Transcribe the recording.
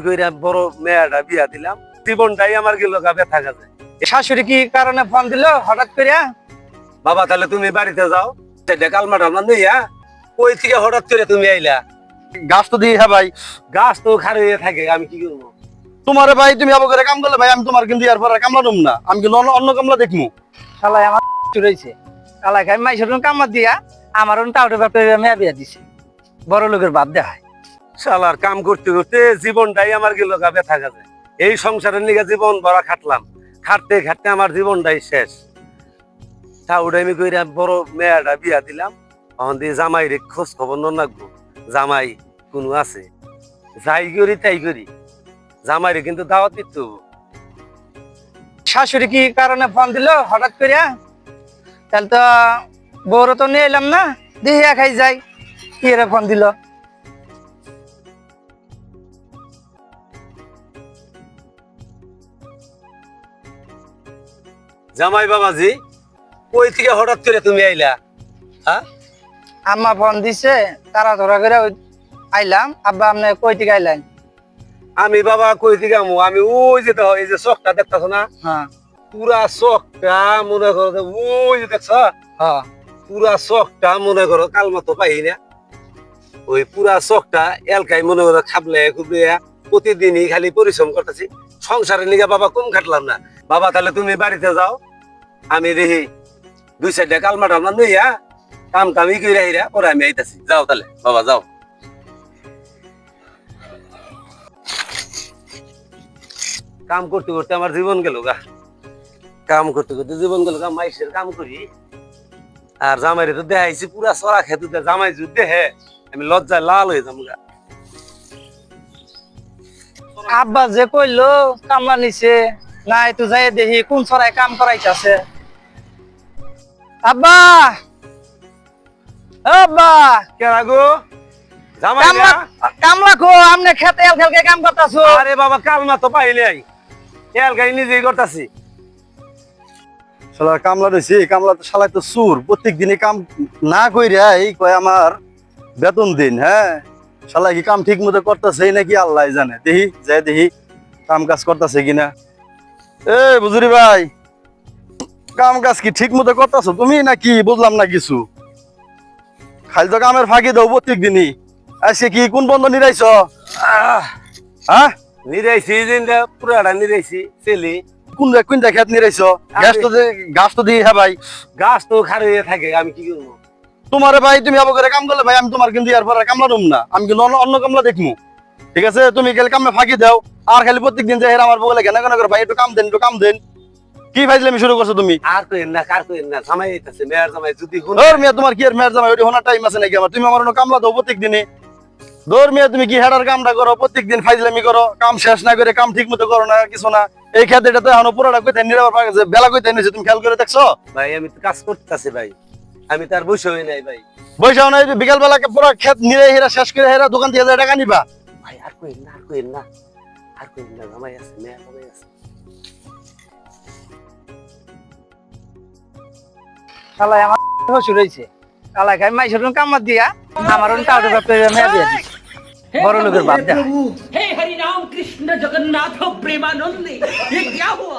কইরা বড় মেয়েটা বিয়া দিলাম। জীবনটাই আমার গেল গা ব্যথা গেছে। শাশুড়ি কি কারণে ফোন দিল হঠাৎ করিয়া বাবা তাহলে তুমি বাড়িতে যাও। নিয়া থেকে হঠাৎ করে তুমি আইলা। গাছ তো দিয়ে হ্যাঁ ভাই। গাছ তো খারে থাকে আমি কি করব? তোমারে ভাই তুমি আবার করে কাম করলে ভাই আমি তোমার কিন্তু পরে কামলা না। আমি কিন্তু অন্য- অন্য কামলা দেখমু। শালাই আমার চুরাইছে খাই কামাত দিয়া আমার টাউটে মেয়া বিয়া দিছে। বড় লোকের বাদ দেখায়। শালার কাম করতে করতে জীবনটাই আমার গেল গা ব্যথা গেছে। এই সংসারের নিগে জীবন ভরা খাটলাম। খাটতে খাটতে আমার জীবনটাই শেষ। ঠাউডামি কইরা বড় মেয়েটা বিয়া দিলাম। তখন দিয়ে জামাই রে খোঁজ খবর নাকবো জামাই কোনো আছে? যাই করি তাই করি। জামাই রে কিন্তু দাওয়াত দিতে। শাশুড়ি কি কারণে ফোন দিল হঠাৎ করিয়া তাহলে তো বউরও তো নিয়ে এলাম না দেখিয়া খাই যাই। কি ফোন দিল? জামাই বাবাজি কই থেকে হঠাৎ করে তুমি আইলা? হ্যাঁ? আম্মা ফোন দিছে তারা ধরা করে আইলাম। আব্বা আপনি কই থেকে আইলেন? আমি বাবা কই থেকে আমু? আমি ওই যে দেখো, এই যে চকটা দেখতেছ না? হ্যাঁ। পুরা চকটা মনে করো ওই যে দেখছ? হ্যাঁ। পুরা চকটা মনে করো কাল মতো পাই না? ওই পুরা চকটা এলকাই মনে করো খাবলে খুবলে প্রতিদিনই খালি পরিশ্রম করতেছি। সংসারের নিগে বাবা কম খাটলাম না। বাবা তাহলে তুমি বাড়িতে যাও। আমি দেখি দুই সাইডে কালমা টালমা নইয়া কাম কামি কইরা হিরা পরে আমি আইতাছি যাও তাহলে বাবা, যাও। কাম করতে করতে আমার জীবন গেল গা। কাম করতে করতে জীবন গেল গা, মাইসের কাম করি। আর জামাইরে তো দেখাইছি, পুরা সরা খেতে জামাই যদি দেহে আমি লজ্জায় লাল হয়ে যাম গা। আব্বা যে কইলো, কামলা নিছে না একটু যাই দেখি, কোন ছড়ায় কাম করাইতেছে। আব্বা! আব্বা! কেরা গো? জামাই কামলা কামলা কো আমনে খেতে এল খেলকে কাম করতাছো? আরে বাবা কালমা তো পাইলে আই। এল গাই নিজেই করতাছি। শালার কামলা রয়েছে এই কামলা তো শালাই তো সুর প্রত্যেক দিনই কাম না কইরা এই কয় আমার বেতন দিন হ্যাঁ? শালা কি কাম ঠিক মতো করতেছে নাকি আল্লাহ জানে। দেখি যাই দেখি কাম কাজ করতেছে কিনা। এ বুজুরি ভাই। কাম কাজ কি ঠিক মতো করতেছো? তুমি নাকি বুঝলাম না কিছু? খালি তো কামের ফাঁকি দাও প্রত্যেক দিনই। আজকে কি কোন বন্ধ নিরাইছ? হ্যাঁ? নিরাইছি পুরাটা নিরাইছি চেলি কোন কোন খেত নিরাইছ? গাছ তো গাছ তো দিয়ে হ্যাঁ ভাই। গাছ তো খারে থাকে আমি কি করব? তোমারে ভাই তুমি আবার কাম করলে ভাই আমি তোমার কিন্তু কামলা না। আমি কিন্তু অন্য অন্য কামলা দেখব ঠিক আছে? তুমি কামে ফাঁকি দাও। আর খালি যে আমার বলে কেন কেন করে ভাই একটু কাম দেন একটু কাম দেন। কি ফাইজলামি শুরু করছ তুমি? আর কইন না কার কইন না জামাই আইতাছে মেয়ের জামাই যদি গুণ ধর মিয়া তোমার কি আর মেয়ের জামাই? ওটি হোনার টাইম আছে নাকি আমার? তুমি আমার অন্য কামলা দাও প্রত্যেক দিনে। ধর মিয়া তুমি কি হেডার কামটা করো? প্রত্যেক দিন ফাইজলামি করো কাম শেষ না করে কাম ঠিক মতো করো না কিছু না। এই ক্ষেত্রে তো এখন পুরোটা কইতে নিরাবার পাওয়া গেছে। বেলা কইতে নিয়েছে তুমি খেয়াল করে দেখছ? ভাই আমি তো কাজ করতেছি ভাই। আমি তার বসে হই নাই ভাই। বৈশাখ নাই বিকাল বেলা পুরো ক্ষেত নিরে হেরা শেষ করে হেরা দোকান থেকে টাকা নিবা। ভাই আর কইন না আর কইন না আর কইন না জামাই আছে মেয়ের জামাই আছে। শালাই আমার শ্বশুর হইছে কালাই খাই মাইসের কামাত দিয়া আমার টাউটে ব্যাপারে মেয়া বিয়া দিছে বড় লোকের বাদ দেখায় प्रभु हे हरि राम कृष्ण जगन्नाथ प्रेमानंद ये क्या हुआ